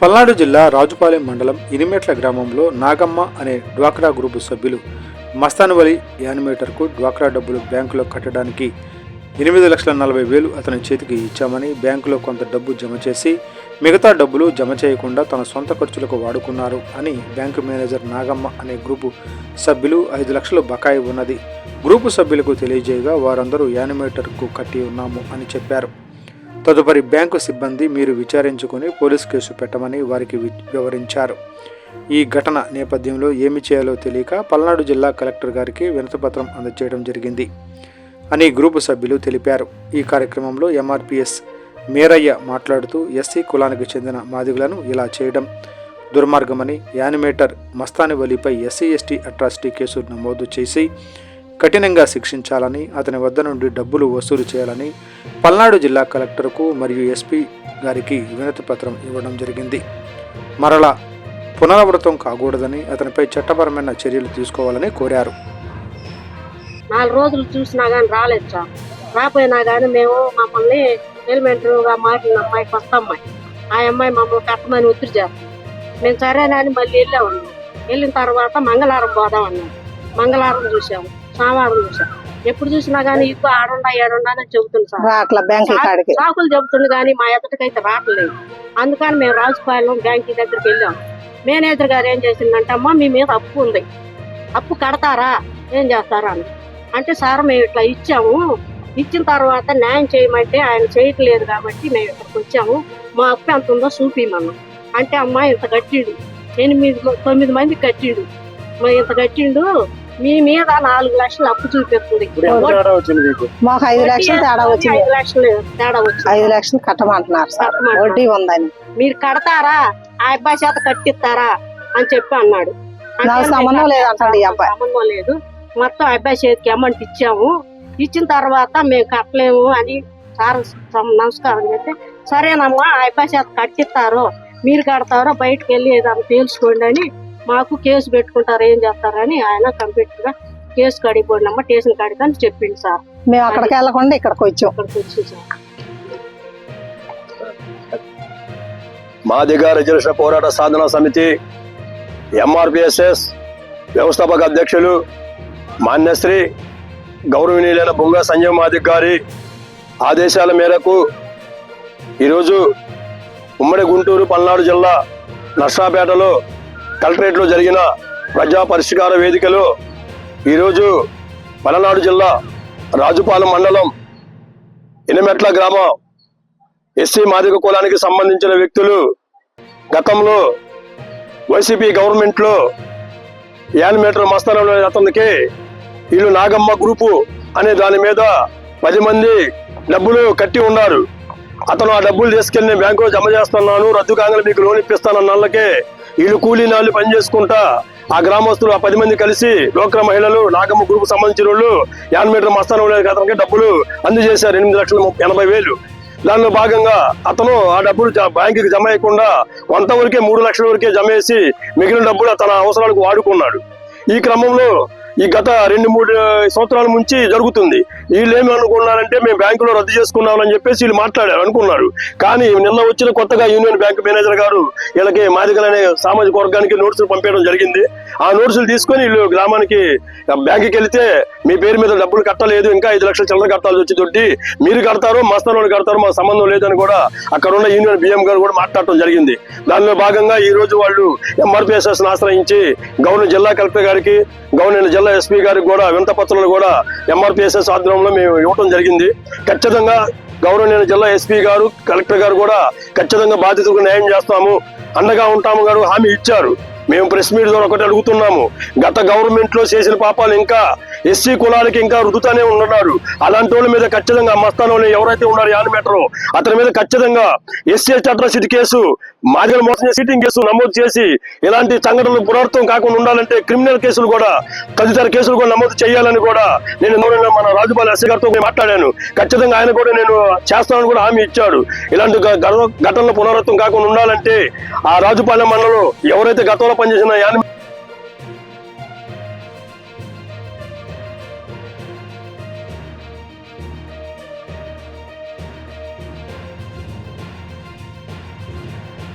పల్నాడు జిల్లా రాజుపాలెం మండలం ఇనిమెట్ల గ్రామంలో నాగమ్మ అనే డ్వాక్రా గ్రూపు సభ్యులు మస్తాన్వలి యానిమేటర్కు డ్వాక్రా డబ్బులు బ్యాంకులో కట్టడానికి ఎనిమిది లక్షల నలభై వేలు అతని చేతికి ఇచ్చామని బ్యాంకులో కొంత డబ్బు జమ చేసి మిగతా డబ్బులు జమ చేయకుండా తన సొంత ఖర్చులకు వాడుకున్నారు అని బ్యాంకు మేనేజర్ నాగమ్మ అనే గ్రూపు సభ్యులు ఐదు లక్షలు బకాయి ఉన్నది. గ్రూపు సభ్యులకు తెలియజేయగా వారందరూ యానిమేటర్కు కట్టి ఉన్నాము అని చెప్పారు. తదుపరి బ్యాంకు సిబ్బంది మీరు విచారించుకుని పోలీస్ కేసు పెట్టమని వారికి వి- వివరించారు. ఈ ఘటన నేపథ్యంలో ఏమి చేయాలో తెలియక పల్నాడు జిల్లా కలెక్టర్ గారికి వినతిపత్రం అందజేయడం జరిగింది అని గ్రూపు సభ్యులు తెలిపారు. ఈ కార్యక్రమంలో ఎంఆర్పిఎస్ మేరయ్య మాట్లాడుతూ ఎస్సీ కులానికి చెందిన మాదిగులను ఇలా చేయడం దుర్మార్గమని యానిమేటర్ మస్తాని వలిపై ఎస్సీ ఎస్టీ అట్రాసిటీ కేసు నమోదు చేసి కఠినంగా శిక్షించాలని అతని వద్ద నుండి డబ్బులు వసూలు చేయాలని పల్నాడు జిల్లా కలెక్టర్కు మరియు ఎస్పీ గారికి వినతి పత్రం ఇవ్వడం జరిగింది. మరలా పునరావృతం కాకూడదని అతనిపై చట్టపరమైన చర్యలు తీసుకోవాలని కోరారు. నాలుగు రోజులు చూసినా కానీ రాలేదు సార్. రాపోయినా కానీ మేము మమ్మల్ని ఎలిమెంటరీగా మాట్లాడిన అమ్మాయి కొత్త అమ్మాయి. ఆ అమ్మాయి మమ్మల్ని కట్టమని ఒత్తిడి చేస్తాం మేము సరేనని మళ్ళీ వెళ్ళాము. వెళ్ళిన తర్వాత మంగళవారం పోదాం అన్నాం మంగళవారం చూసాము సోమవారం చూసాం. ఎప్పుడు చూసినా కానీ ఇదిగో ఆడుండా ఏడుండా అని చెబుతుంది సార్. రాట్ల బ్యాంక్ కాడికి. సాకులు చెబుతుంది కానీ మా ఎదుటికైతే రావట్లేదు. అందుకని మేము రాజుపాలెం బ్యాంక్ దగ్గరికి వెళ్ళాం. మేనేజర్ గారు ఏం చేసిందంటే అమ్మా మీ మీద అప్పు ఉంది. అప్పు కడతారా? ఏం చేస్తారా అని. అంటే సార్ మేము ఇట్లా ఇచ్చాము. ఇచ్చిన తర్వాత న్యాయం చేయమంటే ఆయన చేయట్లేదు కాబట్టి మేము ఇక్కడికి వచ్చాము. మా అప్పు ఎంత ఉందో చూపిమన్నాం అంటే అమ్మా ఇంత కట్టిండు. ఎనిమిది తొమ్మిది మంది కట్టిండు. మరి ఇంత కట్టిండు మీ మీద నాలుగు లక్షలు అప్పు చూపిస్తుంది. మాకు? ఐదు లక్షలు తేడా వచ్చింది. ఐదు లక్షలు తేడా వచ్చింది. ఐదు లక్షలు కట్టమంటున్నారు సార్. వడ్డీ ఉందని. మీరు కడతారా? ఆ అబ్బాయి చేత కట్టిస్తారా? అని చెప్పి అన్నాడు. అంటే సంబంధం లేదంటాడు ఈ అబ్బాయి. సంబంధం లేదు. మొత్తం ఆ అబ్బాయి చేతికి అమౌంట్ ఇచ్చాము. ఇచ్చిన తర్వాత మేము కట్టలేము అని సార్ నమస్కారం చెప్తే సరేనమ్మా ఆ అబ్బాయి చేత కట్టిస్తారు. మీరు కడతారో బయటకు వెళ్ళి ఏదైనా తేల్చుకోండి అని మాకు కేసు పెట్టుకుంటారు ఏం చేస్తారని ఆయన కంప్యూటర్గా కేసు కడిగిపోండి స్టేషన్ కాడికి అని చెప్పింది సార్. మేము అక్కడికి వెళ్ళకుండా ఇక్కడికి వచ్చాం. అక్కడికి వచ్చి సార్. మాదిగ రిజర్వేషన్ పోరాట సాధన సమితి ఎంఆర్పిఎస్ఎస్ వ్యవస్థాపక అధ్యక్షులు మాన్యశ్రీ గౌరవనీయులైన బొంగ సంజయ్ మాదిక్ గారి ఆదేశాల మేరకు ఈరోజు ఉమ్మడి గుంటూరు పల్నాడు జిల్లా నర్సాపేటలో కలెక్టరేట్లో జరిగిన ప్రజా పరిష్కార వేదికలో ఈరోజు పలనాడు జిల్లా రాజుపాలెం మండలం ఇనమెట్ల గ్రామం ఎస్సీ మాదిక కులానికి సంబంధించిన వ్యక్తులు గతంలో వైసీపీ గవర్నమెంట్లో యానిమేటర్ మస్తానంలో అతనికి వీళ్ళు నాగమ్మ గ్రూపు అనే దాని మీద పది మంది డబ్బులు కట్టి ఉన్నారు. అతను ఆ డబ్బులు తీసుకెళ్ళి నేను బ్యాంకులో జమ చేస్తున్నాను రద్దు కాగానే మీకు లోన్ ఇప్పిస్తానన్న వాళ్ళకే వీళ్ళు కూలీ నాళ్ళు పని చేసుకుంటా ఆ గ్రామస్తులు ఆ పది మంది కలిసి డోక్రా మహిళలు నాగమ్మ గ్రూప్ సంబంధించిన వాళ్ళు యానిమేటర్ మస్తానంలో అతనికి డబ్బులు అందజేశారు. ఎనిమిది లక్షల ముప్పై- ఎనభై వేలు. దానిలో భాగంగా అతను ఆ డబ్బులు జ- బ్యాంకుకి జమ అయ్యకుండా కొంతవరకే మూడు లక్షల వరకే జమ వేసి మిగిలిన డబ్బులు తన అవసరాలకు వాడుకున్నాడు. ఈ క్రమంలో ఈ గత రెండు మూడు సంవత్సరాల నుంచి జరుగుతుంది. వీళ్ళు ఏమి అనుకున్నారంటే మేము బ్యాంకులో రద్దు చేసుకున్నామని చెప్పేసి వీళ్ళు మాట్లాడారు అనుకున్నారు. కానీ నిన్న వచ్చిన కొత్తగా యూనియన్ బ్యాంక్ మేనేజర్ గారు వీళ్ళకి మాదిగలనే సామాజిక వర్గానికి నోటీసులు పంపించడం జరిగింది. ఆ నోటీసులు తీసుకొని వీళ్ళు గ్రామానికి బ్యాంకుకి వెళితే మీ పేరు మీద డబ్బులు కట్టలేదు ఇంకా ఐదు లక్షల చిల్లర కట్టాల్సి వచ్చి దొడ్డి మీరు మా మస్తాను కడతారు మాకు సంబంధం లేదని కూడా అక్కడ ఉన్న యూనియన్ బిఎం గారు కూడా మాట్లాడటం జరిగింది. దానిలో భాగంగా ఈ రోజు వాళ్ళు ఎంఆర్పిఎస్ఎస్ ఆశ్రయించి గవర్నర్ జిల్లా కలెక్టర్ గారికి గవర్నర్ జిల్లా ఎస్పీ గారికి కూడా వింత పత్రాలు కూడా ఎంఆర్పిఎస్ఎస్ ఆధ్వర్యంలో మేము ఇవ్వడం జరిగింది. ఖచ్చితంగా గౌరవనీయ జిల్లా ఎస్పీ గారు కలెక్టర్ గారు కూడా ఖచ్చితంగా బాధితులకు న్యాయం చేస్తాము. అండగా ఉంటాము గారు హామీ ఇచ్చారు. మేము ప్రెస్ మీట్ ద్వారా ఒకటి అడుగుతున్నాము. గత గవర్నమెంట్లో చేసిన పాపాలు ఇంకా ఎస్సీ కులాలకి ఇంకా రుదుతానే ఉన్నారు అలాంటి వాళ్ళ మీద ఖచ్చితంగా మస్తానంలో ఎవరైతే ఉన్నారో యానిమేటర్ అతని మీద ఖచ్చితంగా ఎస్సీ అట్రాసిటీ కేసు మాదిరి మోసం సీటింగ్ కేసు నమోదు చేసి ఇలాంటి సంఘటనలు పునరావృతం కాకుండా ఉండాలంటే క్రిమినల్ కేసులు కూడా తదితర కేసులు కూడా నమోదు చేయాలని కూడా నేను మన రాజుపాల్ ఎస్సీ గారితో మాట్లాడాను. ఖచ్చితంగా ఆయన కూడా నేను చేస్తానని కూడా హామీ ఇచ్చాడు. ఇలాంటి ఘటనలు పునరావృతం కాకుండా ఉండాలంటే ఆ రాజుపాలెం మండలం ఎవరైతే గతంలో పనిచేసిన యాని